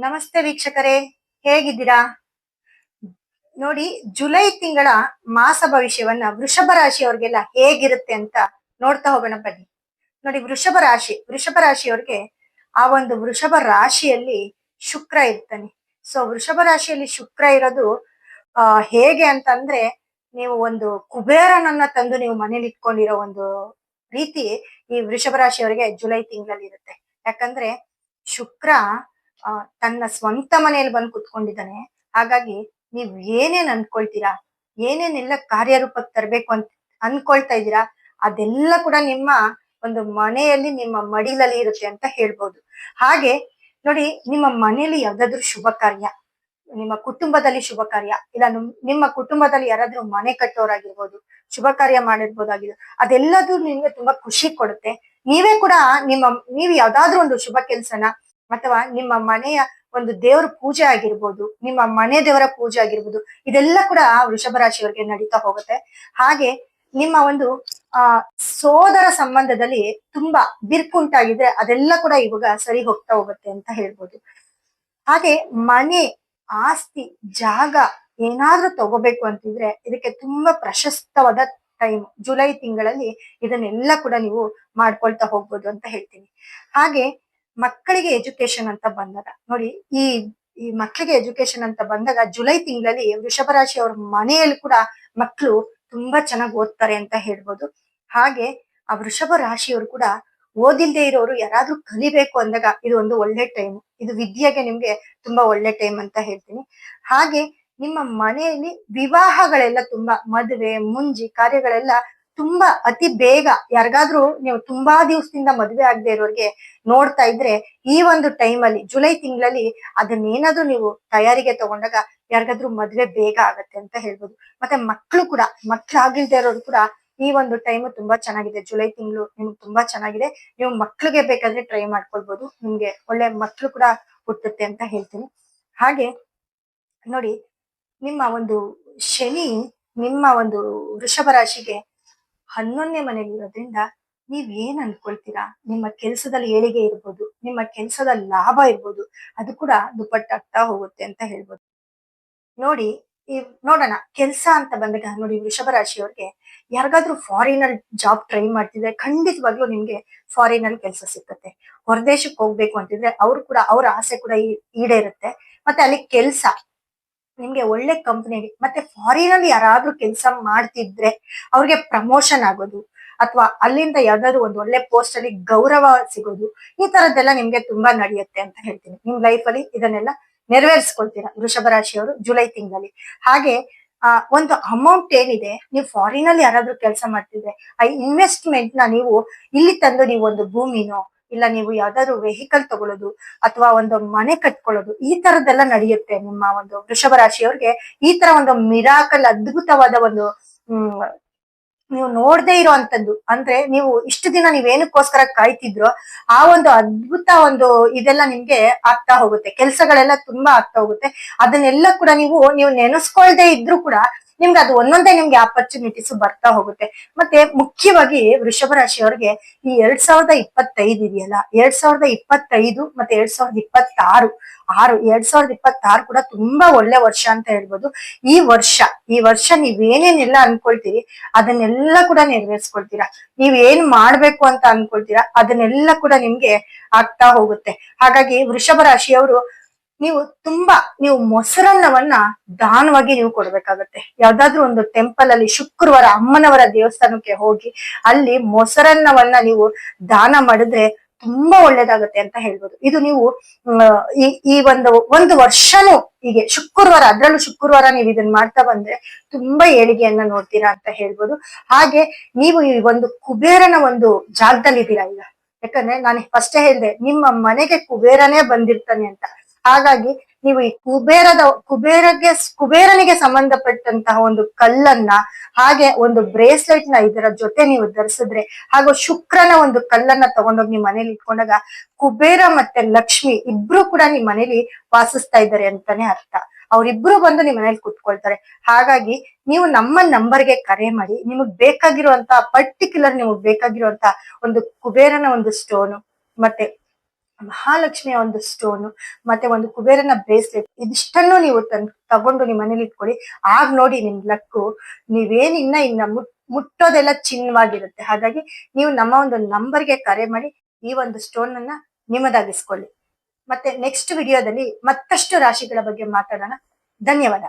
ನಮಸ್ತೆ ವೀಕ್ಷಕರೇ, ಹೇಗಿದ್ದೀರಾ? ನೋಡಿ, ಜುಲೈ ತಿಂಗಳ ಮಾಸ ಭವಿಷ್ಯವನ್ನ ವೃಷಭ ರಾಶಿಯವ್ರಿಗೆಲ್ಲ ಹೇಗಿರುತ್ತೆ ಅಂತ ನೋಡ್ತಾ ಹೋಗೋಣ ಬನ್ನಿ. ನೋಡಿ, ವೃಷಭ ರಾಶಿ, ವೃಷಭ ರಾಶಿಯವ್ರಿಗೆ ಆ ಒಂದು ವೃಷಭ ರಾಶಿಯಲ್ಲಿ ಶುಕ್ರ ಇರ್ತಾನೆ. ಸೊ ವೃಷಭ ರಾಶಿಯಲ್ಲಿ ಶುಕ್ರ ಇರೋದು, ಆ, ಹೇಗೆ ಅಂತಂದ್ರೆ, ನೀವು ಒಂದು ಕುಬೇರನನ್ನ ತಂದು ನೀವು ಮನೇಲಿ ಇಟ್ಕೊಂಡಿರೋ ಒಂದು ರೀತಿ ಈ ವೃಷಭ ರಾಶಿಯವರಿಗೆ ಜುಲೈ ತಿಂಗಳಲ್ಲಿ ಇರುತ್ತೆ. ಯಾಕಂದ್ರೆ, ಶುಕ್ರ ತನ್ನ ಸ್ವಂತ ಮನೆಯಲ್ಲಿ ಬಂದು ಕುತ್ಕೊಂಡಿದ್ದಾನೆ. ಹಾಗಾಗಿ ನೀವ್ ಏನೇನ್ ಅನ್ಕೊಳ್ತೀರಾ? ಏನೇನೆಲ್ಲ ಕಾರ್ಯರೂಪಕ್ಕೆ ತರಬೇಕು ಅಂತ ಅನ್ಕೊಳ್ತಾ ಇದ್ದೀರಾ? ಅದೆಲ್ಲ ಕೂಡ ನಿಮ್ಮ ಒಂದು ಮನೆಯಲ್ಲಿ ನಿಮ್ಮ ಮಡಿಲಲ್ಲಿ ಇರುತ್ತೆ ಅಂತ ಹೇಳ್ಬೋದು. ಹಾಗೆ ನೋಡಿ, ನಿಮ್ಮ ಮನೆಯಲ್ಲಿ ಯಾವ್ದಾದ್ರು ಶುಭ ಕಾರ್ಯ, ನಿಮ್ಮ ಕುಟುಂಬದಲ್ಲಿ ಶುಭ ಕಾರ್ಯ ಇಲ್ಲ ನಿಮ್ಮ ಕುಟುಂಬದಲ್ಲಿ ಯಾರಾದ್ರೂ ಮನೆ ಕಟ್ಟೋರಾಗಿರ್ಬೋದು, ಶುಭ ಕಾರ್ಯ ಮಾಡಿರ್ಬೋದಾಗಿದೆ ಅದೆಲ್ಲದೂ ನಿಮ್ಗೆ ತುಂಬಾ ಖುಷಿ ಕೊಡುತ್ತೆ. ನೀವೇ ಕೂಡ ನಿಮ್ಮ, ನೀವು ಯಾವ್ದಾದ್ರು ಒಂದು ಶುಭ ಕೆಲ್ಸನ ಅಥವಾ ನಿಮ್ಮ ಮನೆಯ ಒಂದು ದೇವರ ಪೂಜೆ ಆಗಿರ್ಬೋದು, ನಿಮ್ಮ ಮನೆ ದೇವರ ಪೂಜೆ ಆಗಿರ್ಬೋದು, ಇದೆಲ್ಲ ಕೂಡ ವೃಷಭ ರಾಶಿಯವರಿಗೆ ನಡೀತಾ ಹೋಗುತ್ತೆ. ಹಾಗೆ ನಿಮ್ಮ ಒಂದು, ಆ, ಸೋದರ ಸಂಬಂಧದಲ್ಲಿ ತುಂಬಾ ಬಿರ್ಕುಂಟಾಗಿದ್ರೆ ಅದೆಲ್ಲ ಕೂಡ ಇವಾಗ ಸರಿ ಹೋಗ್ತಾ ಹೋಗುತ್ತೆ ಅಂತ ಹೇಳ್ಬೋದು. ಹಾಗೆ ಮನೆ, ಆಸ್ತಿ, ಜಾಗ ಏನಾದ್ರೂ ತಗೋಬೇಕು ಅಂತಿದ್ರೆ ಇದಕ್ಕೆ ತುಂಬಾ ಪ್ರಶಸ್ತವಾದ ಟೈಮ್, ಜುಲೈ ತಿಂಗಳಲ್ಲಿ ಇದನ್ನೆಲ್ಲ ಕೂಡ ನೀವು ಮಾಡ್ಕೊಳ್ತಾ ಹೋಗ್ಬೋದು ಅಂತ ಹೇಳ್ತೀನಿ. ಹಾಗೆ ಮಕ್ಕಳಿಗೆ ಎಜುಕೇಶನ್ ಅಂತ ಬಂದಾಗ, ನೋಡಿ ಈ ಈ ಮಕ್ಕಳಿಗೆ ಎಜುಕೇಶನ್ ಅಂತ ಬಂದಾಗ ಜುಲೈ ತಿಂಗಳಲ್ಲಿ ವೃಷಭ ರಾಶಿ ಅವ್ರ ಮನೆಯಲ್ಲಿ ಕೂಡ ಮಕ್ಕಳು ತುಂಬಾ ಚೆನ್ನಾಗಿ ಓದ್ತಾರೆ ಅಂತ ಹೇಳ್ಬೋದು. ಹಾಗೆ ಆ ವೃಷಭ ರಾಶಿಯವರು ಕೂಡ ಓದಿಲ್ದೇ ಇರೋರು ಯಾರಾದ್ರೂ ಕಲಿಬೇಕು ಅಂದಾಗ ಇದು ಒಂದು ಒಳ್ಳೆ ಟೈಮ್ ಇದು ವಿದ್ಯೆಗೆ ನಿಮ್ಗೆ ತುಂಬಾ ಒಳ್ಳೆ ಟೈಮ್ ಅಂತ ಹೇಳ್ತೀನಿ. ಹಾಗೆ ನಿಮ್ಮ ಮನೆಯಲ್ಲಿ ವಿವಾಹಗಳೆಲ್ಲ ತುಂಬಾ ಮದುವೆ, ಮುಂಜಿ ಕಾರ್ಯಗಳೆಲ್ಲ ತುಂಬಾ ಅತಿ ಬೇಗ ಯಾರಿಗಾದ್ರೂ ನೀವು ತುಂಬಾ ದಿವಸದಿಂದ ಮದುವೆ ಆಗದೆ ಇರೋರಿಗೆ ನೋಡ್ತಾ ಇದ್ರೆ ಈ ಒಂದು ಟೈಮ್ ಅಲ್ಲಿ, ಜುಲೈ ತಿಂಗಳಲ್ಲಿ ಅದನ್ನೇನಾದ್ರೂ ನೀವು ತಯಾರಿಗೆ ತಗೊಂಡಾಗ ಯಾರಿಗಾದ್ರೂ ಮದ್ವೆ ಬೇಗ ಆಗತ್ತೆ ಅಂತ ಹೇಳ್ಬೋದು. ಮತ್ತೆ ಮಕ್ಕಳು ಕೂಡ ಮಕ್ಳು ಆಗಿಲ್ದೇ ಇರೋರು ಕೂಡ ಈ ಒಂದು ಟೈಮ್ ತುಂಬಾ ಚೆನ್ನಾಗಿದೆ. ಜುಲೈ ತಿಂಗಳು ನಿಮ್ಗೆ ತುಂಬಾ ಚೆನ್ನಾಗಿದೆ. ನೀವು ಮಕ್ಳಿಗೆ ಬೇಕಾದ್ರೆ ಟ್ರೈ ಮಾಡ್ಕೊಳ್ಬಹುದು ನಿಮ್ಗೆ ಒಳ್ಳೆ ಮಕ್ಳು ಕೂಡ ಹುಟ್ಟುತ್ತೆ ಅಂತ ಹೇಳ್ತೀನಿ. ಹಾಗೆ ನೋಡಿ, ನಿಮ್ಮ ಒಂದು ಶನಿ ನಿಮ್ಮ ಒಂದು ವೃಷಭ ರಾಶಿಗೆ ಹನ್ನೊಂದನೇ ಮನೆಯಲ್ಲಿ ಇರೋದ್ರಿಂದ ನೀವ್ ಏನ್ ಅನ್ಕೊಳ್ತೀರಾ? ನಿಮ್ಮ ಕೆಲಸದಲ್ಲಿ ಏಳಿಗೆ ಇರ್ಬೋದು, ನಿಮ್ಮ ಕೆಲಸದ ಲಾಭ ಇರ್ಬೋದು, ಅದು ಕೂಡ ದುಪ್ಪಟ್ಟಾಗ್ತಾ ಹೋಗುತ್ತೆ ಅಂತ ಹೇಳ್ಬೋದು. ನೋಡಿ, ಈ ನೋಡೋಣ, ಕೆಲಸ ಅಂತ ಬಂದಾಗ ನೋಡಿ, ವೃಷಭ ರಾಶಿಯವ್ರಿಗೆ ಯಾರಿಗಾದ್ರೂ ಫಾರಿನ್ ಅಲ್ಲಿ ಜಾಬ್ ಟ್ರೈ ಮಾಡ್ತಿದ್ರೆ ಖಂಡಿತವಾಗ್ಲೂ ನಿಮ್ಗೆ ಫಾರಿನ್ ಅಲ್ಲಿ ಕೆಲಸ ಸಿಕ್ಕತ್ತೆ. ಹೊರದೇಶಕ್ಕೆ ಹೋಗ್ಬೇಕು ಅಂತಿದ್ರೆ ಅವ್ರು ಕೂಡ, ಅವ್ರ ಆಸೆ ಕೂಡ ಈಡೇ ಈಡೇರುತ್ತೆ. ಮತ್ತೆ ಅಲ್ಲಿ ಕೆಲ್ಸ ನಿಮ್ಗೆ ಒಳ್ಳೆ ಕಂಪ್ನಿಗೆ ಮತ್ತೆ ಫಾರಿನ್ ಅಲ್ಲಿ ಯಾರಾದ್ರೂ ಕೆಲಸ ಮಾಡ್ತಿದ್ರೆ ಅವ್ರಿಗೆ ಪ್ರಮೋಷನ್ ಆಗೋದು, ಅಥವಾ ಅಲ್ಲಿಂದ ಯಾವ್ದಾದ್ರು ಒಂದು ಒಳ್ಳೆ ಪೋಸ್ಟ್ ಅಲ್ಲಿ ಗೌರವ ಸಿಗೋದು, ಈ ತರದ್ದೆಲ್ಲ ನಿಮ್ಗೆ ತುಂಬಾ ನಡೆಯುತ್ತೆ ಅಂತ ಹೇಳ್ತೀನಿ. ನಿಮ್ ಲೈಫ್ ಅಲ್ಲಿ ಇದನ್ನೆಲ್ಲ ನೆರವೇರಿಸ್ಕೊಳ್ತೀರಾ ವೃಷಭ ರಾಶಿಯವರು ಜುಲೈ ತಿಂಗಳಲ್ಲಿ? ಹಾಗೆ, ಆ, ಒಂದು ಅಮೌಂಟ್ ಏನಿದೆ, ನೀವು ಫಾರಿನ್ ಅಲ್ಲಿ ಯಾರಾದ್ರೂ ಕೆಲಸ ಮಾಡ್ತಿದ್ರೆ, ಆ ಇನ್ವೆಸ್ಟ್ಮೆಂಟ್ನ ನೀವು ಇಲ್ಲಿ ತಂದು ನೀವು ಒಂದು ಭೂಮಿನೋ ಇಲ್ಲ, ನೀವು ಯಾವ್ದಾದ್ರು ವೆಹಿಕಲ್ ತಗೊಳ್ಳೋದು ಅಥವಾ ಒಂದು ಮನೆ ಕಟ್ಕೊಳ್ಳೋದು, ಈ ತರದ್ದೆಲ್ಲ ನಡೆಯುತ್ತೆ ನಿಮ್ಮ ಒಂದು ವೃಷಭ ರಾಶಿಯವ್ರಿಗೆ. ಈ ತರ ಒಂದು ಮಿರಾಕಲ್ ಅದ್ಭುತವಾದ ಒಂದು, ಹ್ಮ್, ನೀವು ನೋಡದೇ ಇರೋ ಅಂತದ್ದು ಅಂದ್ರೆ ನೀವು ಇಷ್ಟು ದಿನ ನೀವೇನಕ್ಕೋಸ್ಕರ ಕಾಯ್ತಿದ್ರೋ, ಆ ಒಂದು ಅದ್ಭುತ ಒಂದು ಇದೆಲ್ಲ ನಿಮ್ಗೆ ಆಗ್ತಾ ಹೋಗುತ್ತೆ. ಕೆಲ್ಸಗಳೆಲ್ಲ ತುಂಬಾ ಆಗ್ತಾ ಹೋಗುತ್ತೆ. ಅದನ್ನೆಲ್ಲ ಕೂಡ ನೀವು ನೀವು ನೆನೆಸ್ಕೊಳ್ದೆ ಇದ್ರು ಕೂಡ ನಿಮ್ಗೆ ಅದು ಒಂದೊಂದೇ ನಿಮ್ಗೆ ಆಪರ್ಚುನಿಟೀಸ್ ಬರ್ತಾ ಹೋಗುತ್ತೆ. ಮತ್ತೆ ಮುಖ್ಯವಾಗಿ ವೃಷಭ ರಾಶಿಯವ್ರಿಗೆ ಈ ಎರಡ್ ಸಾವಿರದ ಇಪ್ಪತ್ತೈದು ಇದೆಯಲ್ಲ, ಎರಡ್ ಸಾವಿರದ ಇಪ್ಪತ್ತೈದು ಮತ್ತೆ ಎರಡ್ ಸಾವಿರದ ಇಪ್ಪತ್ತಾರು, ಆರು, ಎರಡ್ ಸಾವಿರದ ಇಪ್ಪತ್ತಾರು ಕೂಡ ತುಂಬಾ ಒಳ್ಳೆ ವರ್ಷ ಅಂತ ಹೇಳ್ಬೋದು. ಈ ವರ್ಷ ಈ ವರ್ಷ ನೀವೇನೇನೆಲ್ಲ ಅನ್ಕೊಳ್ತೀರಿ, ಅದನ್ನೆಲ್ಲ ಕೂಡ ನೆರವೇರಿಸ್ಕೊಳ್ತೀರಾ? ನೀವ್ ಏನ್ ಮಾಡ್ಬೇಕು ಅಂತ ಅನ್ಕೊಳ್ತೀರಾ? ಅದನ್ನೆಲ್ಲ ಕೂಡ ನಿಮ್ಗೆ ಆಗ್ತಾ ಹೋಗುತ್ತೆ. ಹಾಗಾಗಿ ವೃಷಭ ರಾಶಿಯವರು ನೀವು ತುಂಬಾ, ನೀವು ಮೊಸರನ್ನವನ್ನ ದಾನವಾಗಿ ನೀವು ಕೊಡ್ಬೇಕಾಗತ್ತೆ. ಯಾವ್ದಾದ್ರು ಒಂದು ಟೆಂಪಲ್ ಅಲ್ಲಿ ಶುಕ್ರವಾರ ಅಮ್ಮನವರ ದೇವಸ್ಥಾನಕ್ಕೆ ಹೋಗಿ ಅಲ್ಲಿ ಮೊಸರನ್ನವನ್ನ ನೀವು ದಾನ ಮಾಡಿದ್ರೆ ತುಂಬಾ ಒಳ್ಳೇದಾಗುತ್ತೆ ಅಂತ ಹೇಳ್ಬೋದು. ಇದು ನೀವು ಈ ಈ ಒಂದು ಒಂದು ವರ್ಷನೂ ಹೀಗೆ ಶುಕ್ರವಾರ, ಅದ್ರಲ್ಲೂ ಶುಕ್ರವಾರ ನೀವು ಇದನ್ನ ಮಾಡ್ತಾ ಬಂದ್ರೆ ತುಂಬಾ ಏಳಿಗೆಯನ್ನ ನೋಡ್ತೀರಾ ಅಂತ ಹೇಳ್ಬೋದು. ಹಾಗೆ ನೀವು ಈ ಒಂದು ಕುಬೇರನ ಒಂದು ಜಾಗದಲ್ಲಿ ಇದ್ದೀರಾ ಈಗ. ಯಾಕಂದ್ರೆ ನಾನು ಫಸ್ಟ್ ಹೇಳ್ದೆ, ನಿಮ್ಮ ಮನೆಗೆ ಕುಬೇರನೇ ಬಂದಿರ್ತಾನೆ ಅಂತ. ಹಾಗಾಗಿ ನೀವು ಈ ಕುಬೇರದ, ಕುಬೇರಗೆ, ಕುಬೇರನಿಗೆ ಸಂಬಂಧಪಟ್ಟಂತಹ ಒಂದು ಕಲ್ಲನ್ನ ಹಾಗೆ ಒಂದು ಬ್ರೇಸ್ಲೆಟ್ನ ಇದರ ಜೊತೆ ನೀವು ಧರಿಸಿದ್ರೆ ಹಾಗೂ ಶುಕ್ರನ ಒಂದು ಕಲ್ಲನ್ನ ತಗೊಂಡೋಗಿ ನಿಮ್ಮ ಮನೇಲಿ ಇಟ್ಕೊಂಡಾಗ ಕುಬೇರ ಮತ್ತೆ ಲಕ್ಷ್ಮಿ ಇಬ್ರು ಕೂಡ ನಿಮ್ಮ ಮನೇಲಿ ವಾಸಿಸ್ತಾ ಇದ್ದಾರೆ ಅಂತಾನೆ ಅರ್ಥ. ಅವ್ರಿಬ್ರು ಬಂದು ನಿಮ್ಮ ಮನೇಲಿ ಕುತ್ಕೊಳ್ತಾರೆ. ಹಾಗಾಗಿ ನೀವು ನಮ್ಮ ನಂಬರ್ಗೆ ಕರೆ ಮಾಡಿ, ನಿಮಗ್ ಬೇಕಾಗಿರುವಂತ ಪರ್ಟಿಕ್ಯುಲರ್ ನಿಮಗ್ ಬೇಕಾಗಿರುವಂತ ಒಂದು ಕುಬೇರನ ಒಂದು ಸ್ಟೋನು ಮತ್ತೆ ಮಹಾಲಕ್ಷ್ಮಿಯ ಒಂದು ಸ್ಟೋನ್ ಮತ್ತೆ ಒಂದು ಕುಬೇರನ ಬ್ರೇಸ್ಲೆಟ್ ಇದಿಷ್ಟನ್ನು ನೀವು ತನ್, ತಗೊಂಡು ನಿಮ್ಮ ಮನೇಲಿ ಇಟ್ಕೊಳ್ಳಿ. ಆಗ ನೋಡಿ ನಿಮ್ ಲಕ್ಕು, ನೀವೇನ್ ಇನ್ನ ಇನ್ನ ಮುಟ್, ಮುಟ್ಟೋದೆಲ್ಲ ಚಿನ್ನವಾಗಿರುತ್ತೆ. ಹಾಗಾಗಿ ನೀವು ನಮ್ಮ ಒಂದು ನಂಬರ್ಗೆ ಕರೆ ಮಾಡಿ ಈ ಒಂದು ಸ್ಟೋನ್ ಅನ್ನ ನಿಮ್ಮದಾಗಿಸ್ಕೊಳ್ಳಿ. ಮತ್ತೆ ನೆಕ್ಸ್ಟ್ ವಿಡಿಯೋದಲ್ಲಿ ಮತ್ತಷ್ಟು ರಾಶಿಗಳ ಬಗ್ಗೆ ಮಾತಾಡೋಣ. ಧನ್ಯವಾದ.